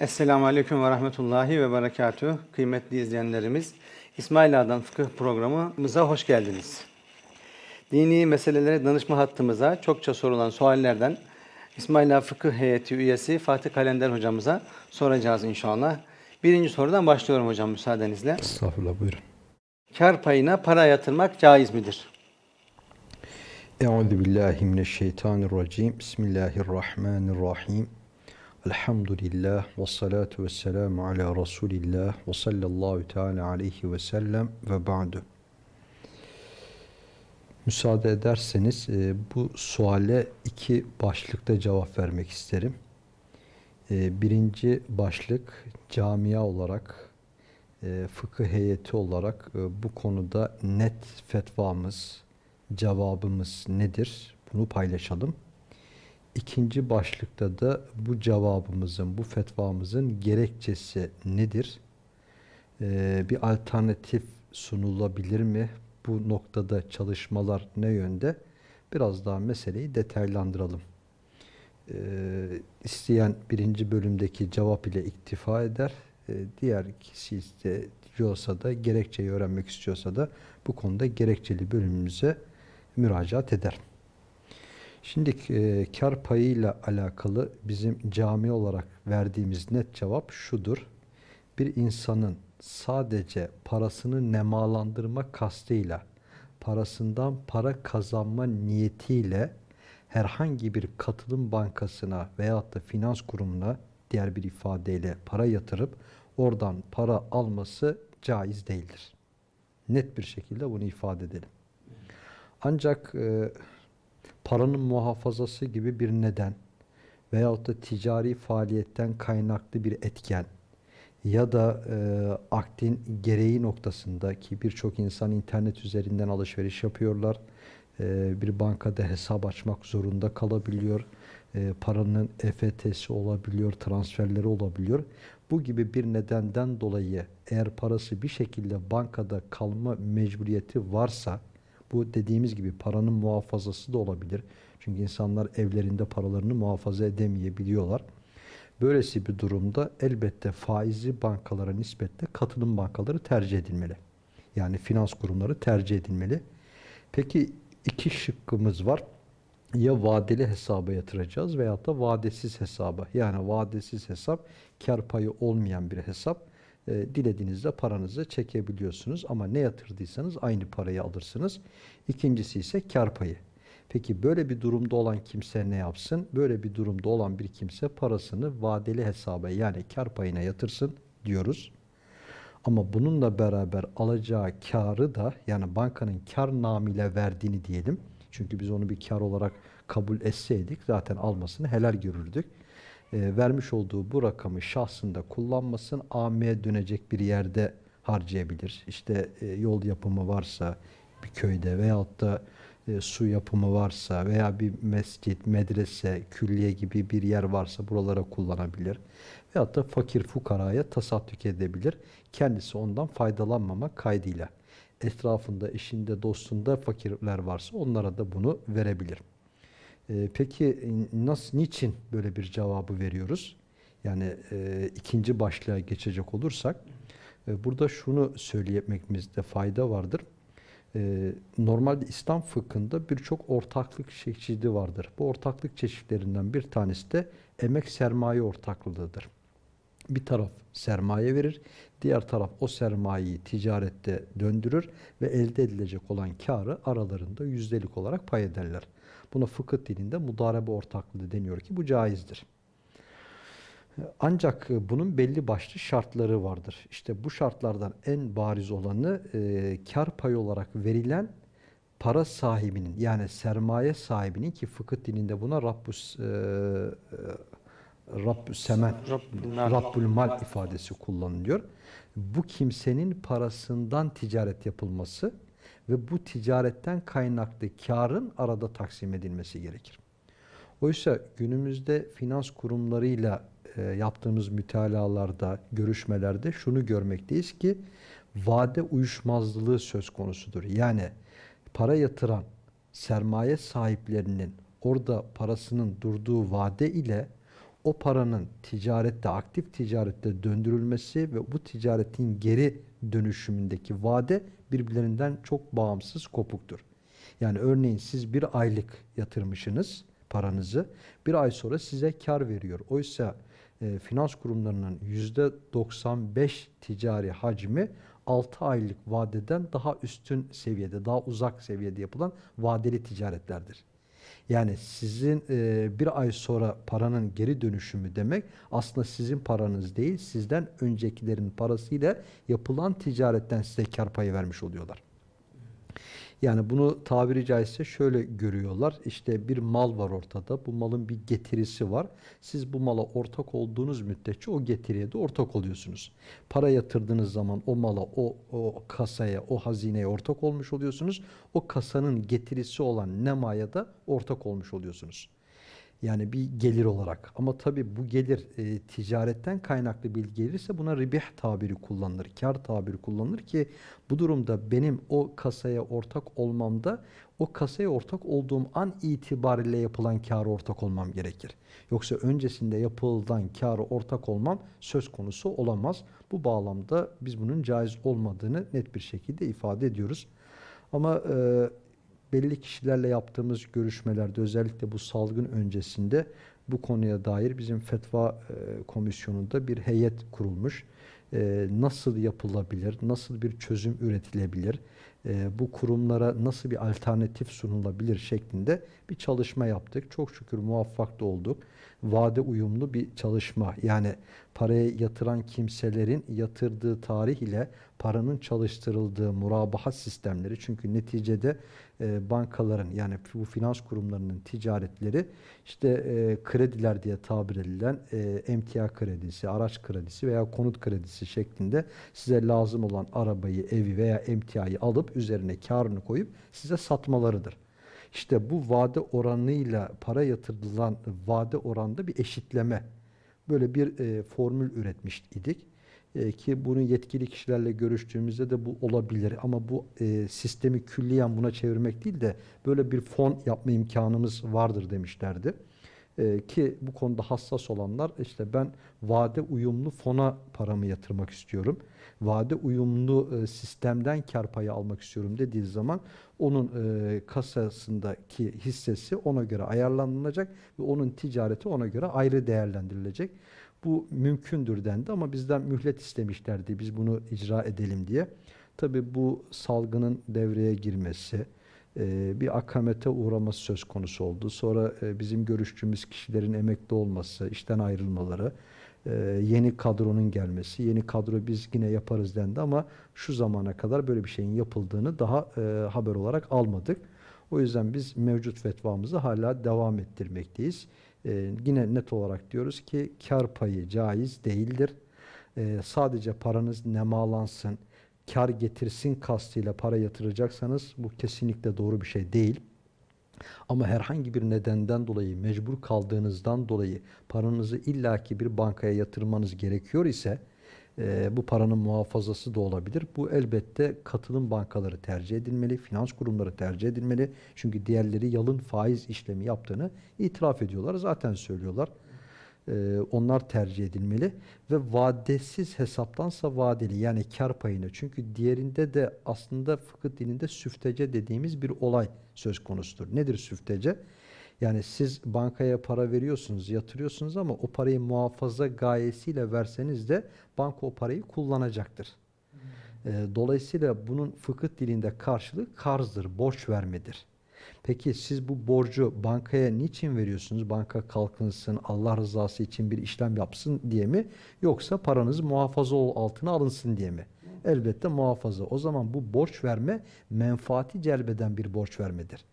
Esselamu Aleyküm ve Rahmetullahi ve Berekatuhu. Kıymetli izleyenlerimiz, İsmail Ağa'dan Fıkıh programımıza hoş geldiniz. Dini meselelere danışma hattımıza çokça sorulan suallerden İsmail Ağa Fıkıh Heyeti üyesi Fatih Kalender hocamıza soracağız inşallah. Birinci sorudan başlıyorum hocam müsaadenizle. Estağfurullah buyurun. Kar payına para yatırmak caiz midir? Euzu billahi mineşşeytanirracim. Bismillahirrahmanirrahim. Elhamdülillah ve salatu ve selamu ala Resulillah ve sallallahu teala aleyhi ve sellem ve ba'du. Müsaade ederseniz e, bu suale iki başlıkta cevap vermek isterim. E, birinci başlık camia olarak, e, fıkıh heyeti olarak bu konuda net fetvamız, cevabımız nedir? Bunu paylaşalım. İkinci başlıkta da bu cevabımızın, bu fetvamızın gerekçesi nedir? Ee, bir alternatif sunulabilir mi? Bu noktada çalışmalar ne yönde? Biraz daha meseleyi detaylandıralım. Ee, isteyen birinci bölümdeki cevap ile iktifa eder. Ee, diğer kişi istiyorsa da, gerekçeyi öğrenmek istiyorsa da bu konuda gerekçeli bölümümüze müracaat eder. Şimdi e, kar payıyla alakalı bizim cami olarak verdiğimiz net cevap şudur. Bir insanın sadece parasını nemalandırma kastıyla, parasından para kazanma niyetiyle herhangi bir katılım bankasına veyahut da finans kurumuna diğer bir ifadeyle para yatırıp oradan para alması caiz değildir. Net bir şekilde bunu ifade edelim. Ancak e, paranın muhafazası gibi bir neden veyahut da ticari faaliyetten kaynaklı bir etken ya da e, aktin gereği noktasında ki birçok insan internet üzerinden alışveriş yapıyorlar. E, bir bankada hesap açmak zorunda kalabiliyor. E, paranın EFT'si olabiliyor, transferleri olabiliyor. Bu gibi bir nedenden dolayı eğer parası bir şekilde bankada kalma mecburiyeti varsa bu dediğimiz gibi paranın muhafazası da olabilir. Çünkü insanlar evlerinde paralarını muhafaza edemeyebiliyorlar. Böylesi bir durumda elbette faizli bankalara nispetle katılım bankaları tercih edilmeli. Yani finans kurumları tercih edilmeli. Peki iki şıkkımız var. Ya vadeli hesaba yatıracağız veyahut da vadesiz hesaba. Yani vadesiz hesap kar payı olmayan bir hesap. E, dilediğinizde paranızı çekebiliyorsunuz ama ne yatırdıysanız aynı parayı alırsınız. İkincisi ise kar payı. Peki böyle bir durumda olan kimse ne yapsın? Böyle bir durumda olan bir kimse parasını vadeli hesaba yani kar payına yatırsın diyoruz. Ama bununla beraber alacağı karı da yani bankanın kar namıyla verdiğini diyelim. Çünkü biz onu bir kar olarak kabul etseydik zaten almasını helal görürdük. E, vermiş olduğu bu rakamı şahsında kullanmasın, AM'ye dönecek bir yerde harcayabilir. İşte e, yol yapımı varsa bir köyde veyahut da e, su yapımı varsa veya bir mescit, medrese, külliye gibi bir yer varsa buralara kullanabilir. Veyahut da fakir fukaraya tasaddük edebilir. Kendisi ondan faydalanmamak kaydıyla. Etrafında, işinde, dostunda fakirler varsa onlara da bunu verebilir. E, peki nasıl, niçin böyle bir cevabı veriyoruz? Yani e, ikinci başlığa geçecek olursak, e, burada şunu söylemekimizde fayda vardır. E, normalde İslam fıkhında birçok ortaklık çeşidi vardır. Bu ortaklık çeşitlerinden bir tanesi de emek sermaye ortaklığıdır. Bir taraf sermaye verir, diğer taraf o sermayeyi ticarette döndürür ve elde edilecek olan karı aralarında yüzdelik olarak pay ederler. Buna fıkıh dilinde mudarebe ortaklığı deniyor ki bu caizdir. Ancak bunun belli başlı şartları vardır. İşte bu şartlardan en bariz olanı e, kar payı olarak verilen para sahibinin yani sermaye sahibinin ki fıkıh dilinde buna Rabbus e, Rabbü Semen, Rabbül Mal ifadesi kullanılıyor. Bu kimsenin parasından ticaret yapılması ve bu ticaretten kaynaklı karın arada taksim edilmesi gerekir. Oysa günümüzde finans kurumlarıyla e, yaptığımız mütalalarda, görüşmelerde şunu görmekteyiz ki vade uyuşmazlığı söz konusudur. Yani para yatıran sermaye sahiplerinin orada parasının durduğu vade ile o paranın ticarette, aktif ticarette döndürülmesi ve bu ticaretin geri dönüşümündeki vade birbirlerinden çok bağımsız, kopuktur. Yani örneğin siz bir aylık yatırmışsınız paranızı, bir ay sonra size kar veriyor. Oysa e, finans kurumlarının %95 ticari hacmi 6 aylık vadeden daha üstün seviyede, daha uzak seviyede yapılan vadeli ticaretlerdir. Yani sizin e, bir ay sonra paranın geri dönüşümü demek aslında sizin paranız değil, sizden öncekilerin parasıyla yapılan ticaretten size kar payı vermiş oluyorlar. Yani bunu tabiri caizse şöyle görüyorlar. İşte bir mal var ortada. Bu malın bir getirisi var. Siz bu mala ortak olduğunuz müddetçe o getiriye de ortak oluyorsunuz. Para yatırdığınız zaman o mala, o, o kasaya, o hazineye ortak olmuş oluyorsunuz. O kasanın getirisi olan nemaya da ortak olmuş oluyorsunuz. Yani bir gelir olarak. Ama tabii bu gelir e, ticaretten kaynaklı bir gelirse buna ribih tabiri kullanılır. Kar tabiri kullanılır ki bu durumda benim o kasaya ortak olmamda o kasaya ortak olduğum an itibariyle yapılan kâra ortak olmam gerekir. Yoksa öncesinde yapılan kâra ortak olmam söz konusu olamaz. Bu bağlamda biz bunun caiz olmadığını net bir şekilde ifade ediyoruz. Ama e, belli kişilerle yaptığımız görüşmelerde özellikle bu salgın öncesinde bu konuya dair bizim fetva e, komisyonunda bir heyet kurulmuş. E, nasıl yapılabilir, nasıl bir çözüm üretilebilir, e, bu kurumlara nasıl bir alternatif sunulabilir şeklinde bir çalışma yaptık. Çok şükür muvaffak da olduk. Vade uyumlu bir çalışma. Yani paraya yatıran kimselerin yatırdığı tarih ile paranın çalıştırıldığı murabahat sistemleri. Çünkü neticede e, bankaların yani bu finans kurumlarının ticaretleri işte e, krediler diye tabir edilen e, emtia kredisi, araç kredisi veya konut kredisi şeklinde size lazım olan arabayı, evi veya emtiayı alıp üzerine karını koyup size satmalarıdır. İşte bu vade oranıyla para yatırılan vade oranda bir eşitleme böyle bir e, formül üretmiş idik. E, ki bunu yetkili kişilerle görüştüğümüzde de bu olabilir ama bu e, sistemi külliyen buna çevirmek değil de böyle bir fon yapma imkanımız vardır demişlerdi. E, ki bu konuda hassas olanlar işte ben vade uyumlu fona paramı yatırmak istiyorum. Vade uyumlu e, sistemden kar payı almak istiyorum dediği zaman onun e, kasasındaki hissesi ona göre ayarlanacak ve onun ticareti ona göre ayrı değerlendirilecek. Bu mümkündür dendi ama bizden mühlet istemişlerdi biz bunu icra edelim diye. Tabi bu salgının devreye girmesi, e, bir akamete uğraması söz konusu oldu. Sonra e, bizim görüştüğümüz kişilerin emekli olması, işten ayrılmaları, e, yeni kadronun gelmesi, yeni kadro biz yine yaparız dendi ama şu zamana kadar böyle bir şeyin yapıldığını daha haber olarak almadık. O yüzden biz mevcut fetvamızı hala devam ettirmekteyiz. Ee, yine net olarak diyoruz ki kar payı caiz değildir. Ee, sadece paranız nemalansın, kar getirsin kastıyla para yatıracaksanız bu kesinlikle doğru bir şey değil. Ama herhangi bir nedenden dolayı mecbur kaldığınızdan dolayı paranızı illaki bir bankaya yatırmanız gerekiyor ise e, bu paranın muhafazası da olabilir. Bu elbette katılım bankaları tercih edilmeli, finans kurumları tercih edilmeli. Çünkü diğerleri yalın faiz işlemi yaptığını itiraf ediyorlar. Zaten söylüyorlar. E, onlar tercih edilmeli ve vadesiz hesaptansa vadeli yani kar payını. Çünkü diğerinde de aslında fıkıh dilinde süftece dediğimiz bir olay söz konusudur. Nedir süftece? Yani siz bankaya para veriyorsunuz, yatırıyorsunuz ama o parayı muhafaza gayesiyle verseniz de banka o parayı kullanacaktır. Ee, dolayısıyla bunun fıkıh dilinde karşılığı karzdır, borç vermedir. Peki siz bu borcu bankaya niçin veriyorsunuz? Banka kalkınsın, Allah rızası için bir işlem yapsın diye mi? Yoksa paranız muhafaza altına alınsın diye mi? Elbette muhafaza. O zaman bu borç verme menfaati celbeden bir borç vermedir.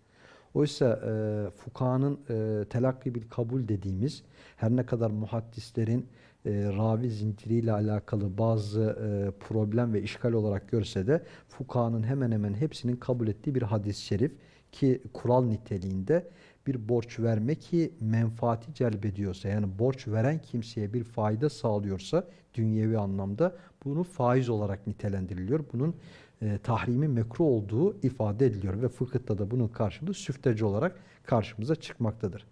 Oysa e, fukahanın e, telakki bil kabul dediğimiz her ne kadar muhaddislerin e, ravi zinciriyle alakalı bazı e, problem ve işgal olarak görse de fukahanın hemen hemen hepsinin kabul ettiği bir hadis-i şerif ki kural niteliğinde bir borç verme ki menfaati celbediyorsa yani borç veren kimseye bir fayda sağlıyorsa dünyevi anlamda bunu faiz olarak nitelendiriliyor. Bunun e, tahrimi mekruh olduğu ifade ediliyor ve fıkıhta da bunun karşılığı süfteci olarak karşımıza çıkmaktadır.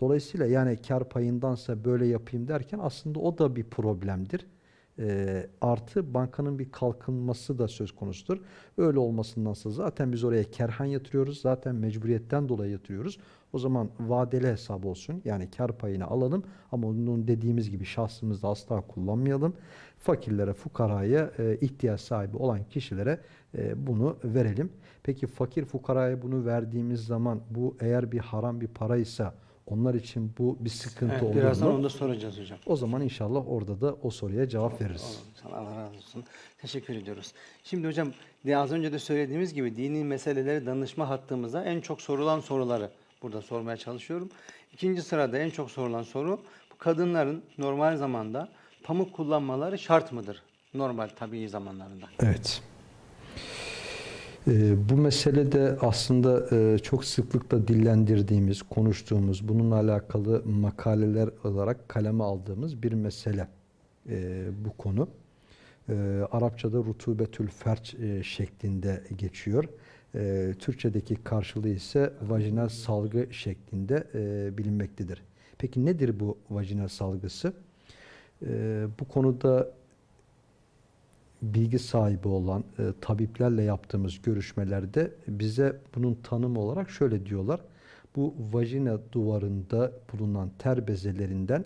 Dolayısıyla yani kar payındansa böyle yapayım derken aslında o da bir problemdir. Ee, artı bankanın bir kalkınması da söz konusudur. Öyle olmasındansa zaten biz oraya kerhan yatırıyoruz. Zaten mecburiyetten dolayı yatırıyoruz. O zaman vadeli hesap olsun. Yani kar payını alalım ama onun dediğimiz gibi şahsımızda asla kullanmayalım. Fakirlere, fukaraya, e, ihtiyaç sahibi olan kişilere e, bunu verelim. Peki fakir fukaraya bunu verdiğimiz zaman bu eğer bir haram bir paraysa onlar için bu bir sıkıntı Evet, olur birazdan mu? onu da soracağız hocam. O zaman inşallah orada da o soruya cevap veririz. Olur, Allah razı olsun. Teşekkür ediyoruz. Şimdi hocam az önce de söylediğimiz gibi dini meseleleri danışma hattımıza en çok sorulan soruları burada sormaya çalışıyorum. İkinci sırada en çok sorulan soru bu kadınların normal zamanda pamuk kullanmaları şart mıdır? Normal tabii zamanlarında. Evet. Ee, bu mesele de aslında e, çok sıklıkla dillendirdiğimiz, konuştuğumuz, bununla alakalı makaleler olarak kaleme aldığımız bir mesele e, bu konu. E, Arapçada rutubetül ferç e, şeklinde geçiyor. E, Türkçedeki karşılığı ise vajinal salgı şeklinde e, bilinmektedir. Peki nedir bu vajinal salgısı? E, bu konuda bilgi sahibi olan e, tabiplerle yaptığımız görüşmelerde bize bunun tanımı olarak şöyle diyorlar. Bu vajina duvarında bulunan ter bezelerinden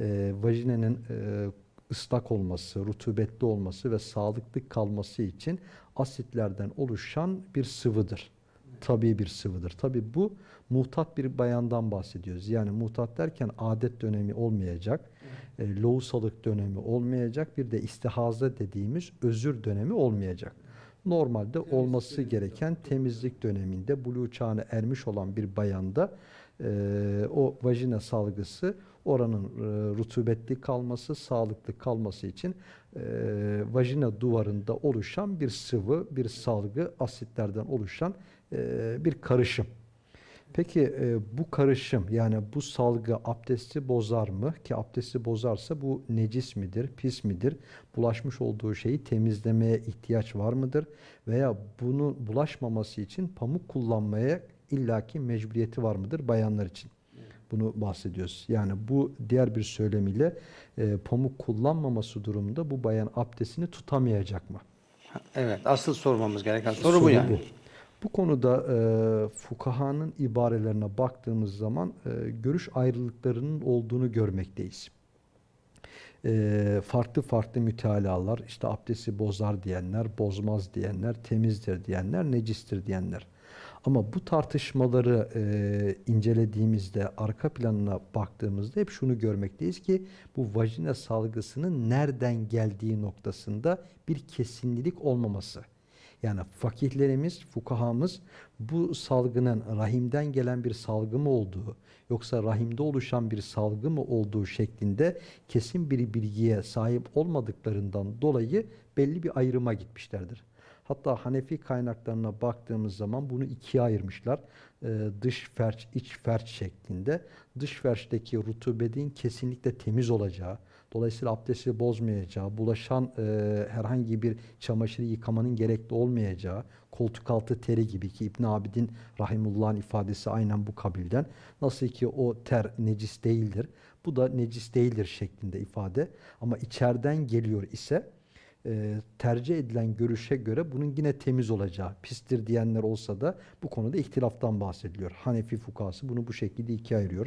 e, vajinenin e, ıslak olması, rutubetli olması ve sağlıklı kalması için asitlerden oluşan bir sıvıdır. Tabii bir sıvıdır. Tabii bu muhtat bir bayandan bahsediyoruz. Yani muhtat derken adet dönemi olmayacak, e, lohusalık dönemi olmayacak, bir de istihaza dediğimiz özür dönemi olmayacak. Normalde olması gereken temizlik döneminde buluğ çağına ermiş olan bir bayanda e, o vajina salgısı oranın e, rutubetli kalması, sağlıklı kalması için e, vajina duvarında oluşan bir sıvı, bir salgı, asitlerden oluşan e, bir karışım. Peki e, bu karışım yani bu salgı abdesti bozar mı? Ki abdesti bozarsa bu necis midir, pis midir? Bulaşmış olduğu şeyi temizlemeye ihtiyaç var mıdır? Veya bunu bulaşmaması için pamuk kullanmaya illaki mecburiyeti var mıdır bayanlar için? Bunu bahsediyoruz. Yani bu diğer bir söylemiyle e, pamuk kullanmaması durumunda bu bayan abdestini tutamayacak mı? Evet, asıl sormamız gereken soru, bu yani. Bu konuda e, fukahanın ibarelerine baktığımız zaman e, görüş ayrılıklarının olduğunu görmekteyiz. E, farklı farklı mütalalar, işte abdesti bozar diyenler, bozmaz diyenler, temizdir diyenler, necistir diyenler. Ama bu tartışmaları e, incelediğimizde, arka planına baktığımızda hep şunu görmekteyiz ki bu vajina salgısının nereden geldiği noktasında bir kesinlilik olmaması. Yani fakihlerimiz, fukahamız bu salgının rahimden gelen bir salgı mı olduğu yoksa rahimde oluşan bir salgı mı olduğu şeklinde kesin bir bilgiye sahip olmadıklarından dolayı belli bir ayrıma gitmişlerdir. Hatta Hanefi kaynaklarına baktığımız zaman bunu ikiye ayırmışlar. Ee, dış ferç, iç ferç şeklinde. Dış ferçteki rutubetin kesinlikle temiz olacağı, dolayısıyla abdesti bozmayacağı, bulaşan e, herhangi bir çamaşırı yıkamanın gerekli olmayacağı, koltuk altı teri gibi ki İbn Abidin rahimullah'ın ifadesi aynen bu kabilden. Nasıl ki o ter necis değildir, bu da necis değildir şeklinde ifade. Ama içeriden geliyor ise e, tercih edilen görüşe göre bunun yine temiz olacağı, pistir diyenler olsa da bu konuda ihtilaftan bahsediliyor. Hanefi fukası bunu bu şekilde ikiye ayırıyor.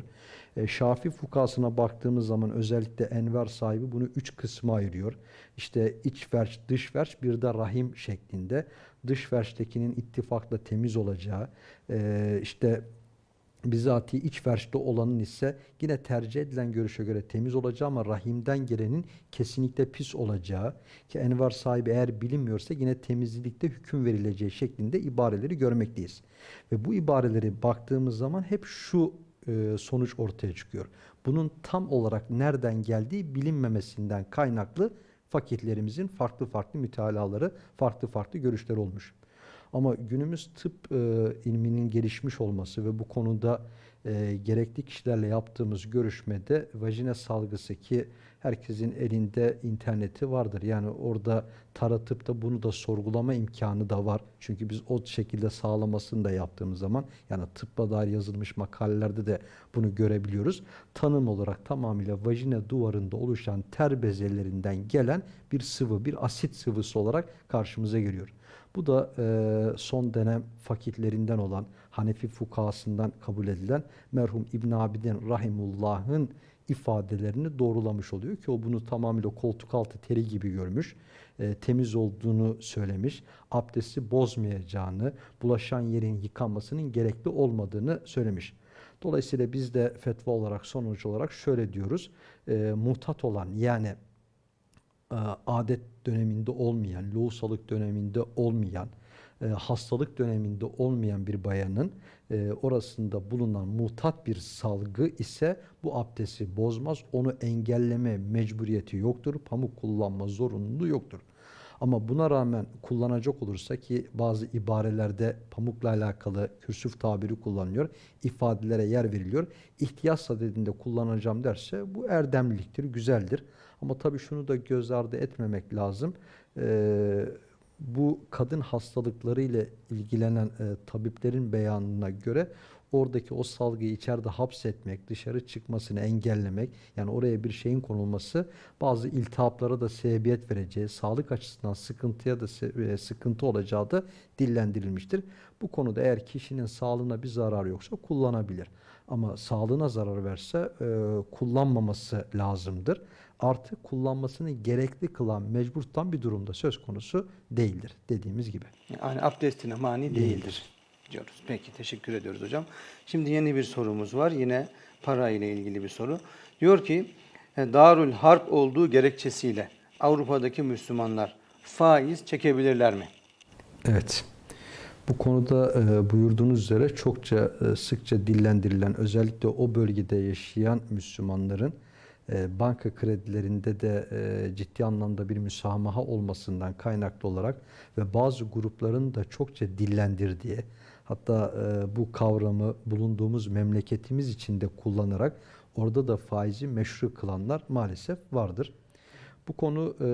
E, Şafi fukasına baktığımız zaman özellikle Enver sahibi bunu üç kısma ayırıyor. İşte iç ferç, dış ferç bir de rahim şeklinde. Dış ferçtekinin ittifakla temiz olacağı, e, işte bizatihi iç ferçte olanın ise yine tercih edilen görüşe göre temiz olacağı ama rahimden gelenin kesinlikle pis olacağı ki envar sahibi eğer bilinmiyorsa yine temizlikte hüküm verileceği şeklinde ibareleri görmekteyiz. Ve bu ibareleri baktığımız zaman hep şu e, sonuç ortaya çıkıyor. Bunun tam olarak nereden geldiği bilinmemesinden kaynaklı fakihlerimizin farklı farklı mütalaları, farklı farklı görüşler olmuş. Ama günümüz tıp e, ilminin gelişmiş olması ve bu konuda e, gerekli kişilerle yaptığımız görüşmede vajina salgısı ki herkesin elinde interneti vardır. Yani orada taratıp da bunu da sorgulama imkanı da var. Çünkü biz o şekilde sağlamasını da yaptığımız zaman yani tıbba dair yazılmış makalelerde de bunu görebiliyoruz. Tanım olarak tamamıyla vajina duvarında oluşan ter bezelerinden gelen bir sıvı, bir asit sıvısı olarak karşımıza geliyor. Bu da e, son dönem fakihlerinden olan Hanefi fukahasından kabul edilen merhum İbn Abidin Rahimullah'ın ifadelerini doğrulamış oluyor ki o bunu tamamıyla koltuk altı teri gibi görmüş. e, temiz olduğunu söylemiş. Abdesti bozmayacağını, bulaşan yerin yıkanmasının gerekli olmadığını söylemiş. Dolayısıyla biz de fetva olarak sonuç olarak şöyle diyoruz. E, muhtat olan yani e, adet döneminde olmayan, lohusalık döneminde olmayan, e, hastalık döneminde olmayan bir bayanın e, orasında bulunan muhtat bir salgı ise bu abdesti bozmaz. Onu engelleme mecburiyeti yoktur. Pamuk kullanma zorunluluğu yoktur. Ama buna rağmen kullanacak olursa ki bazı ibarelerde pamukla alakalı kürsüf tabiri kullanılıyor. ifadelere yer veriliyor. İhtiyaç sadedinde kullanacağım derse bu erdemliliktir, güzeldir. Ama tabii şunu da göz ardı etmemek lazım. Ee, bu kadın hastalıkları ile ilgilenen e, tabiplerin beyanına göre oradaki o salgıyı içeride hapsetmek, dışarı çıkmasını engellemek, yani oraya bir şeyin konulması bazı iltihaplara da sebebiyet vereceği, sağlık açısından sıkıntıya da e, sıkıntı olacağı da dillendirilmiştir. Bu konuda eğer kişinin sağlığına bir zarar yoksa kullanabilir. Ama sağlığına zarar verse e, kullanmaması lazımdır. Artı kullanmasını gerekli kılan, mecbur tutan bir durumda söz konusu değildir dediğimiz gibi. Yani abdestine mani değildir diyoruz. Peki teşekkür ediyoruz hocam. Şimdi yeni bir sorumuz var. Yine para ile ilgili bir soru. Diyor ki e, Darül Harp olduğu gerekçesiyle Avrupa'daki Müslümanlar faiz çekebilirler mi? Evet. Bu konuda e, buyurduğunuz üzere çokça e, sıkça dillendirilen özellikle o bölgede yaşayan Müslümanların banka kredilerinde de e, ciddi anlamda bir müsamaha olmasından kaynaklı olarak ve bazı grupların da çokça dillendirdiği hatta e, bu kavramı bulunduğumuz memleketimiz içinde kullanarak orada da faizi meşru kılanlar maalesef vardır. Bu konu e,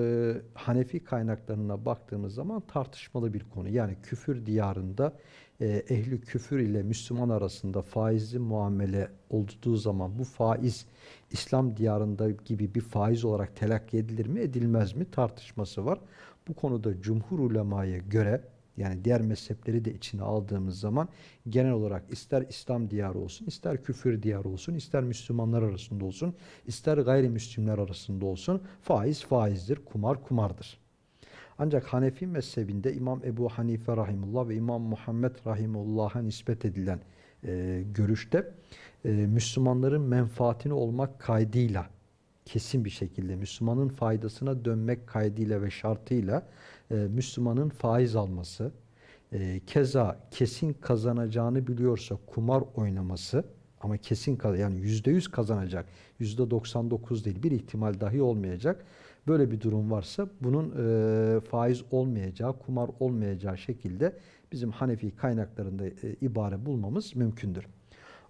Hanefi kaynaklarına baktığımız zaman tartışmalı bir konu. Yani küfür diyarında e, ehli küfür ile Müslüman arasında faizli muamele olduğu zaman bu faiz İslam diyarında gibi bir faiz olarak telakki edilir mi edilmez mi tartışması var. Bu konuda cumhur ulemaya göre yani diğer mezhepleri de içine aldığımız zaman genel olarak ister İslam diyarı olsun, ister küfür diyarı olsun, ister Müslümanlar arasında olsun, ister gayrimüslimler arasında olsun faiz faizdir, kumar kumardır. Ancak Hanefi mezhebinde İmam Ebu Hanife Rahimullah ve İmam Muhammed Rahimullah'a nispet edilen e, görüşte e, Müslümanların menfaatini olmak kaydıyla kesin bir şekilde Müslümanın faydasına dönmek kaydıyla ve şartıyla e, Müslümanın faiz alması, e, keza kesin kazanacağını biliyorsa kumar oynaması ama kesin yani yüzde yüz kazanacak, yüzde 99 değil bir ihtimal dahi olmayacak. Böyle bir durum varsa bunun e, faiz olmayacağı, kumar olmayacağı şekilde bizim Hanefi kaynaklarında e, ibare bulmamız mümkündür.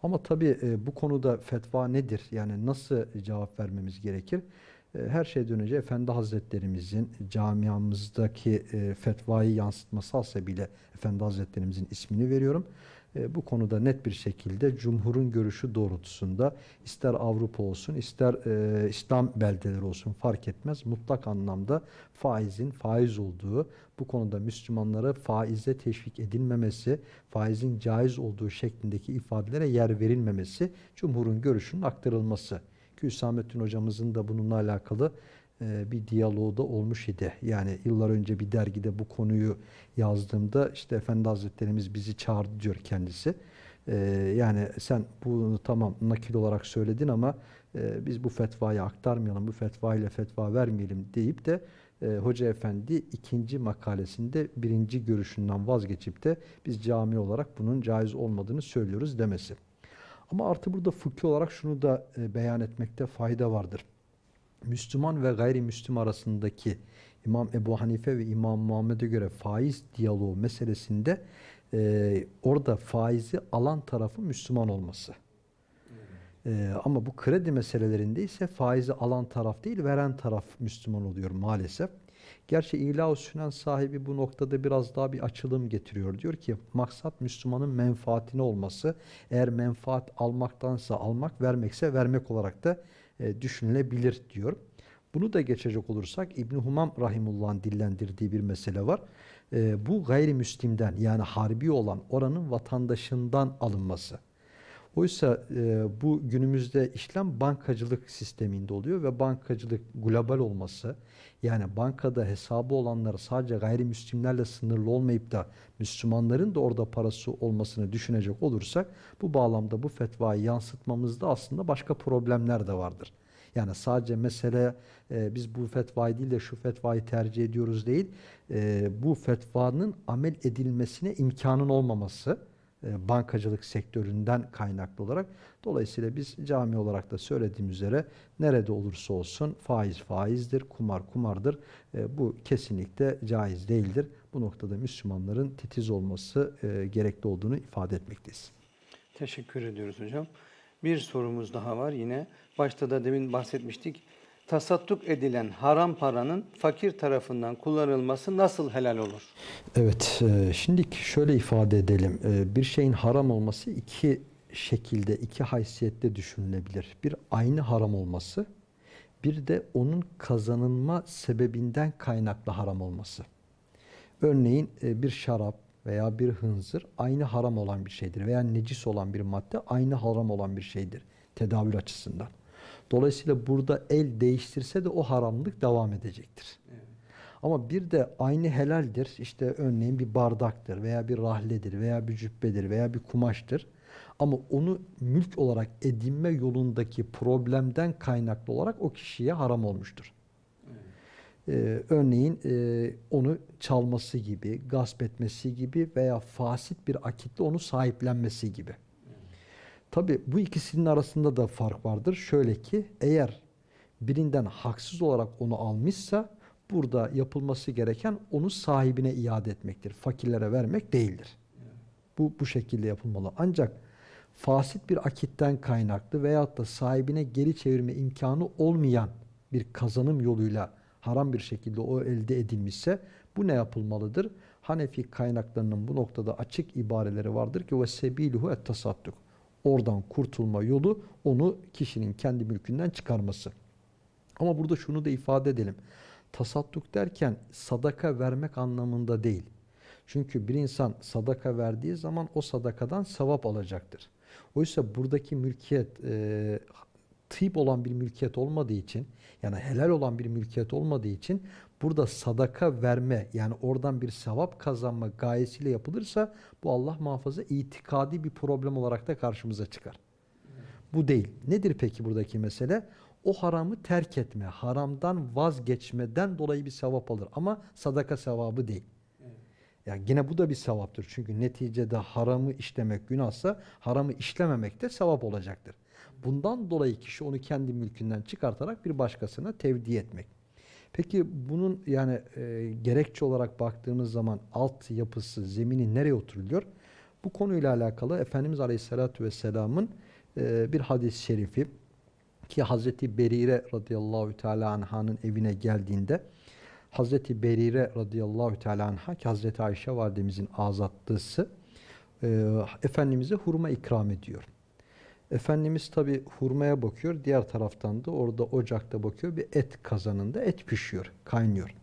Ama tabii e, bu konuda fetva nedir? Yani nasıl cevap vermemiz gerekir? E, her şeyden önce Efendi Hazretlerimizin camiamızdaki e, fetvayı yansıtması hasebiyle Efendi Hazretlerimizin ismini veriyorum. E, bu konuda net bir şekilde Cumhur'un görüşü doğrultusunda ister Avrupa olsun ister e, İslam beldeleri olsun fark etmez. Mutlak anlamda faizin faiz olduğu, bu konuda Müslümanlara faize teşvik edilmemesi, faizin caiz olduğu şeklindeki ifadelere yer verilmemesi, Cumhur'un görüşünün aktarılması. Ki Hüsamettin hocamızın da bununla alakalı bir diyaloğu da olmuş idi. Yani yıllar önce bir dergide bu konuyu yazdığımda işte Efendi Hazretlerimiz bizi çağırdı diyor kendisi. E, yani sen bunu tamam nakil olarak söyledin ama e, biz bu fetvayı aktarmayalım, bu fetva ile fetva vermeyelim deyip de e, Hoca Efendi ikinci makalesinde birinci görüşünden vazgeçip de biz cami olarak bunun caiz olmadığını söylüyoruz demesi. Ama artı burada fıkhi olarak şunu da e, beyan etmekte fayda vardır. Müslüman ve gayrimüslim arasındaki İmam Ebu Hanife ve İmam Muhammed'e göre faiz diyaloğu meselesinde e, orada faizi alan tarafı Müslüman olması. Ee, ama bu kredi meselelerinde ise faizi alan taraf değil veren taraf Müslüman oluyor maalesef. Gerçi İlah-u Sünen sahibi bu noktada biraz daha bir açılım getiriyor. Diyor ki maksat Müslümanın menfaatine olması. Eğer menfaat almaktansa almak, vermekse vermek olarak da e, düşünülebilir diyor. Bunu da geçecek olursak İbn Humam rahimullah'ın dillendirdiği bir mesele var. E, bu gayrimüslimden yani harbi olan oranın vatandaşından alınması. Oysa e, bu günümüzde işlem bankacılık sisteminde oluyor ve bankacılık global olması yani bankada hesabı olanlar sadece gayrimüslimlerle sınırlı olmayıp da Müslümanların da orada parası olmasını düşünecek olursak bu bağlamda bu fetvayı yansıtmamızda aslında başka problemler de vardır. Yani sadece mesele e, biz bu fetvayı değil de şu fetvayı tercih ediyoruz değil. E, bu fetvanın amel edilmesine imkanın olmaması bankacılık sektöründen kaynaklı olarak. Dolayısıyla biz cami olarak da söylediğim üzere nerede olursa olsun faiz faizdir, kumar kumardır. E, bu kesinlikle caiz değildir. Bu noktada Müslümanların titiz olması e, gerekli olduğunu ifade etmekteyiz. Teşekkür ediyoruz hocam. Bir sorumuz daha var yine. Başta da demin bahsetmiştik. Tasadduk edilen haram paranın fakir tarafından kullanılması nasıl helal olur? Evet, e, şimdi şöyle ifade edelim. E, Bir şeyin haram olması iki şekilde, iki haysiyette düşünülebilir. Bir aynı haram olması, bir de onun kazanılma sebebinden kaynaklı haram olması. Örneğin e, bir şarap veya bir hınzır aynı haram olan bir şeydir veya necis olan bir madde aynı haram olan bir şeydir tedavül açısından. Dolayısıyla burada el değiştirse de o haramlık devam edecektir. Ama bir de aynı helaldir. İşte örneğin bir bardaktır veya bir rahledir veya bir cübbedir veya bir kumaştır. Ama onu mülk olarak edinme yolundaki problemden kaynaklı olarak o kişiye haram olmuştur. Ee, örneğin e, onu çalması gibi, gasp etmesi gibi veya fasit bir akitle onu sahiplenmesi gibi. Tabi bu ikisinin arasında da fark vardır. Şöyle ki eğer birinden haksız olarak onu almışsa burada yapılması gereken onu sahibine iade etmektir. Fakirlere vermek değildir. Bu bu şekilde yapılmalı. Ancak fasit bir akitten kaynaklı veyahut da sahibine geri çevirme imkanı olmayan bir kazanım yoluyla haram bir şekilde o elde edilmişse bu ne yapılmalıdır? Hanefi kaynaklarının bu noktada açık ibareleri vardır ki ve sebiluhu et tasadduk. Oradan kurtulma yolu onu kişinin kendi mülkünden çıkarması. Ama burada şunu da ifade edelim. Tasadduk derken sadaka vermek anlamında değil. Çünkü bir insan sadaka verdiği zaman o sadakadan sevap alacaktır. Oysa buradaki mülkiyet e, tıyip olan bir mülkiyet olmadığı için yani helal olan bir mülkiyet olmadığı için burada sadaka verme yani oradan bir sevap kazanma gayesiyle yapılırsa bu Allah muhafaza itikadi bir problem olarak da karşımıza çıkar. Bu değil. Nedir peki buradaki mesele? O haramı terk etme, haramdan vazgeçmeden dolayı bir sevap alır ama sadaka sevabı değil. Yani yine bu da bir sevaptır. Çünkü neticede haramı işlemek günahsa haramı işlememek de sevap olacaktır. Bundan dolayı kişi onu kendi mülkünden çıkartarak bir başkasına tevdi etmek. Peki bunun yani e, gerekçe olarak baktığımız zaman alt yapısı, zemini nereye oturuluyor? Bu konuyla alakalı Efendimiz Aleyhisselatü Vesselam'ın e, bir hadis-i şerifi ki Hazreti Berire radıyallahu teala anhanın evine geldiğinde Hazreti Berire radıyallahu teala anha ki Hazreti Ayşe validemizin azatlısı e, Efendimiz'e hurma ikram ediyor. Efendimiz tabi hurmaya bakıyor. Diğer taraftan da orada ocakta bakıyor. Bir et kazanında et pişiyor, kaynıyor.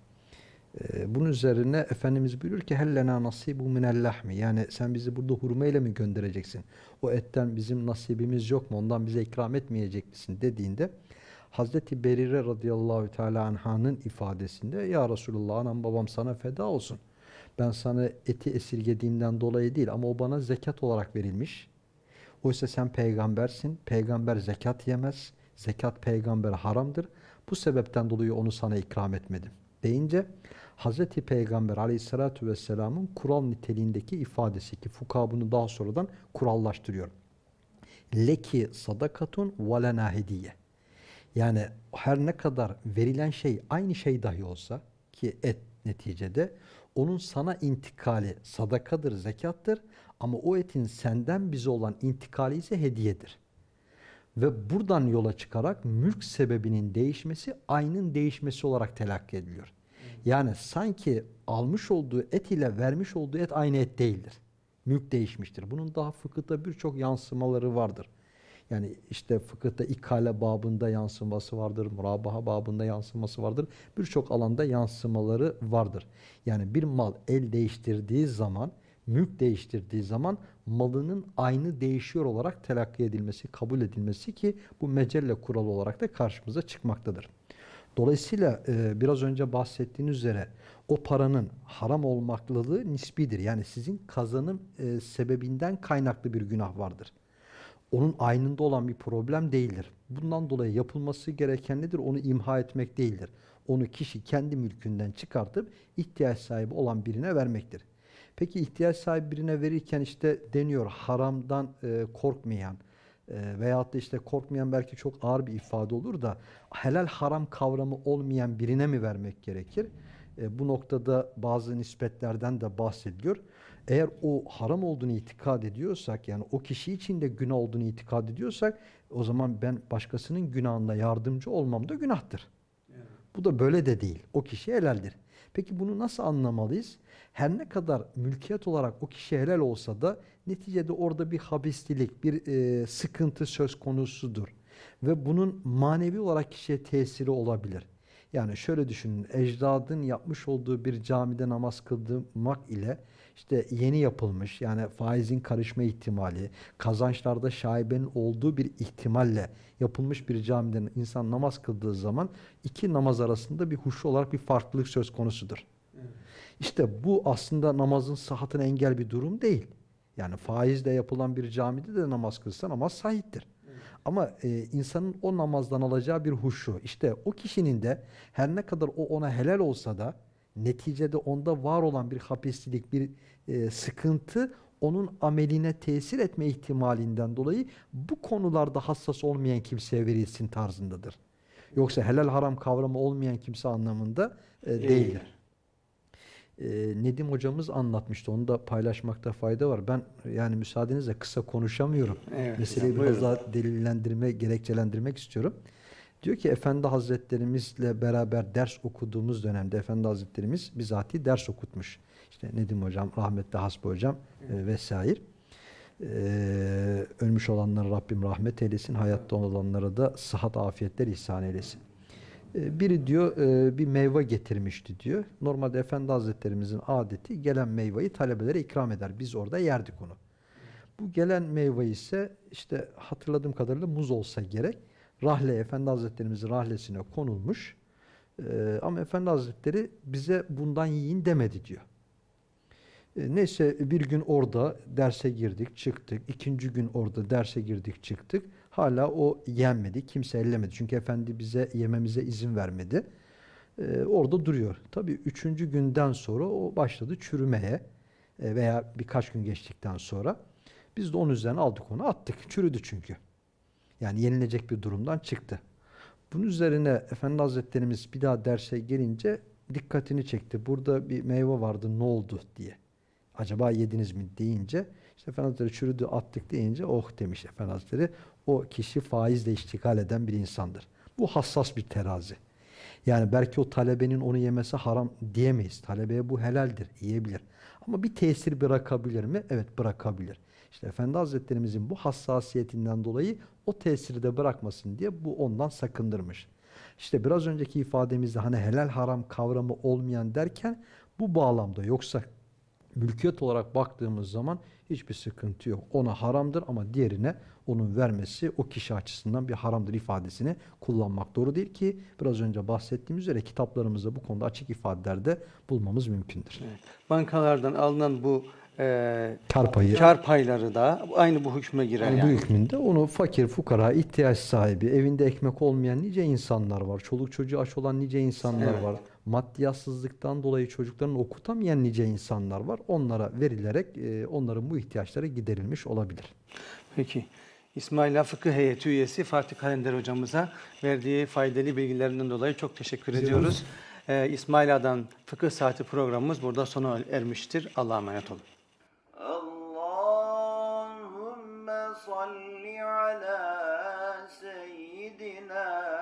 Ee, bunun üzerine Efendimiz buyuruyor ki hellena nasibu minel lahmi. Yani sen bizi burada hurma ile mi göndereceksin? O etten bizim nasibimiz yok mu? Ondan bize ikram etmeyecek misin? dediğinde Hazreti Berire radıyallahu teala anhanın ifadesinde ya Resulullah anam babam sana feda olsun. Ben sana eti esirgediğimden dolayı değil ama o bana zekat olarak verilmiş. Oysa sen peygambersin. Peygamber zekat yemez. Zekat peygamber haramdır. Bu sebepten dolayı onu sana ikram etmedim. Deyince Hazreti Peygamber aleyhissalatü vesselamın kural niteliğindeki ifadesi ki fuka bunu daha sonradan kurallaştırıyor. Leki sadakatun ve hediye. Yani her ne kadar verilen şey aynı şey dahi olsa ki et neticede onun sana intikali sadakadır, zekattır ama o etin senden bize olan intikali ise hediyedir. Ve buradan yola çıkarak mülk sebebinin değişmesi aynın değişmesi olarak telakki ediliyor. Yani sanki almış olduğu et ile vermiş olduğu et aynı et değildir. Mülk değişmiştir. Bunun daha fıkıhta birçok yansımaları vardır. Yani işte fıkıhta ikale babında yansıması vardır, murabaha babında yansıması vardır. Birçok alanda yansımaları vardır. Yani bir mal el değiştirdiği zaman, mülk değiştirdiği zaman malının aynı değişiyor olarak telakki edilmesi, kabul edilmesi ki bu mecelle kuralı olarak da karşımıza çıkmaktadır. Dolayısıyla e, biraz önce bahsettiğiniz üzere o paranın haram olmaklılığı nisbidir. Yani sizin kazanım e, sebebinden kaynaklı bir günah vardır. Onun aynında olan bir problem değildir. Bundan dolayı yapılması gereken nedir? Onu imha etmek değildir. Onu kişi kendi mülkünden çıkartıp ihtiyaç sahibi olan birine vermektir. Peki ihtiyaç sahibi birine verirken işte deniyor haramdan e, korkmayan e, veyahut da işte korkmayan belki çok ağır bir ifade olur da helal haram kavramı olmayan birine mi vermek gerekir? E, bu noktada bazı nispetlerden de bahsediliyor. Eğer o haram olduğunu itikad ediyorsak yani o kişi için de günah olduğunu itikad ediyorsak o zaman ben başkasının günahında yardımcı olmam da günahtır. Bu da böyle de değil. O kişi helaldir. Peki bunu nasıl anlamalıyız? Her ne kadar mülkiyet olarak o kişi helal olsa da neticede orada bir habislilik, bir e, sıkıntı söz konusudur. Ve bunun manevi olarak kişiye tesiri olabilir. Yani şöyle düşünün, ecdadın yapmış olduğu bir camide namaz kılmak ile işte yeni yapılmış yani faizin karışma ihtimali, kazançlarda şaibenin olduğu bir ihtimalle yapılmış bir camide insan namaz kıldığı zaman iki namaz arasında bir huşu olarak bir farklılık söz konusudur. İşte bu aslında namazın sıhhatine engel bir durum değil. Yani faizle yapılan bir camide de namaz kılsa namaz sahiptir. Ama e, insanın o namazdan alacağı bir huşu. İşte o kişinin de her ne kadar o ona helal olsa da neticede onda var olan bir hapislik, bir e, sıkıntı onun ameline tesir etme ihtimalinden dolayı bu konularda hassas olmayan kimseye verilsin tarzındadır. Yoksa helal haram kavramı olmayan kimse anlamında e, değildir. E, Nedim hocamız anlatmıştı. Onu da paylaşmakta fayda var. Ben yani müsaadenizle kısa konuşamıyorum. Evet, Meseleyi hocam, biraz daha delillendirme, gerekçelendirmek istiyorum. Diyor ki Efendi Hazretlerimizle beraber ders okuduğumuz dönemde Efendi Hazretlerimiz bizatihi ders okutmuş. İşte Nedim Hocam, rahmetli Hasbi Hocam e, vesaire. Ee, ölmüş olanlara Rabbim rahmet eylesin. Hayatta olanlara da sıhhat afiyetler ihsan eylesin. Ee, Biri diyor e, bir meyve getirmişti diyor. Normalde Efendi Hazretlerimizin adeti gelen meyveyi talebelere ikram eder. Biz orada yerdik onu. Bu gelen meyve ise işte hatırladığım kadarıyla muz olsa gerek. Rahle Efendi Hazretlerimizin rahlesine konulmuş. Ee, ama Efendi Hazretleri bize bundan yiyin demedi diyor. E, Neyse bir gün orada derse girdik çıktık. İkinci gün orada derse girdik çıktık. Hala o yenmedi. Kimse ellemedi. Çünkü efendi bize yememize izin vermedi. E, orada duruyor. Tabii üçüncü günden sonra o başladı çürümeye e, veya birkaç gün geçtikten sonra biz de onun üzerine aldık onu attık. Çürüdü çünkü. Yani yenilecek bir durumdan çıktı. Bunun üzerine Efendi Hazretlerimiz bir daha derse gelince dikkatini çekti. Burada bir meyve vardı ne oldu diye. Acaba yediniz mi deyince işte Efendi Hazretleri çürüdü attık deyince oh demiş Efendi Hazretleri o kişi faizle iştigal eden bir insandır. Bu hassas bir terazi. Yani belki o talebenin onu yemesi haram diyemeyiz. Talebeye bu helaldir, yiyebilir. Ama bir tesir bırakabilir mi? Evet bırakabilir. İşte Efendi Hazretlerimizin bu hassasiyetinden dolayı o tesiri de bırakmasın diye bu ondan sakındırmış. İşte biraz önceki ifademizde hani helal haram kavramı olmayan derken bu bağlamda yoksa mülkiyet olarak baktığımız zaman hiçbir sıkıntı yok. Ona haramdır ama diğerine onun vermesi o kişi açısından bir haramdır ifadesini kullanmak doğru değil ki biraz önce bahsettiğim üzere kitaplarımızda bu konuda açık ifadelerde bulmamız mümkündür. Evet. Bankalardan alınan bu e, Kar payı kar payları da aynı bu hükme girer Yani yani. bu hükmünde onu fakir, fukara, ihtiyaç sahibi, evinde ekmek olmayan nice insanlar var. Çoluk çocuğu aç olan nice insanlar Evet. var. Maddiyatsızlıktan dolayı çocuklarını okutamayan nice insanlar var. Onlara verilerek e, onların bu ihtiyaçları giderilmiş olabilir. Peki. İsmaila Fıkıh Heyeti üyesi Fatih Kalender hocamıza verdiği faydalı bilgilerinden dolayı çok teşekkür Güzel ediyoruz. Ee, İsmaila'dan Fıkıh Saati programımız burada sona ermiştir. Allah'a emanet olun. Allahümme salli ala seyyidina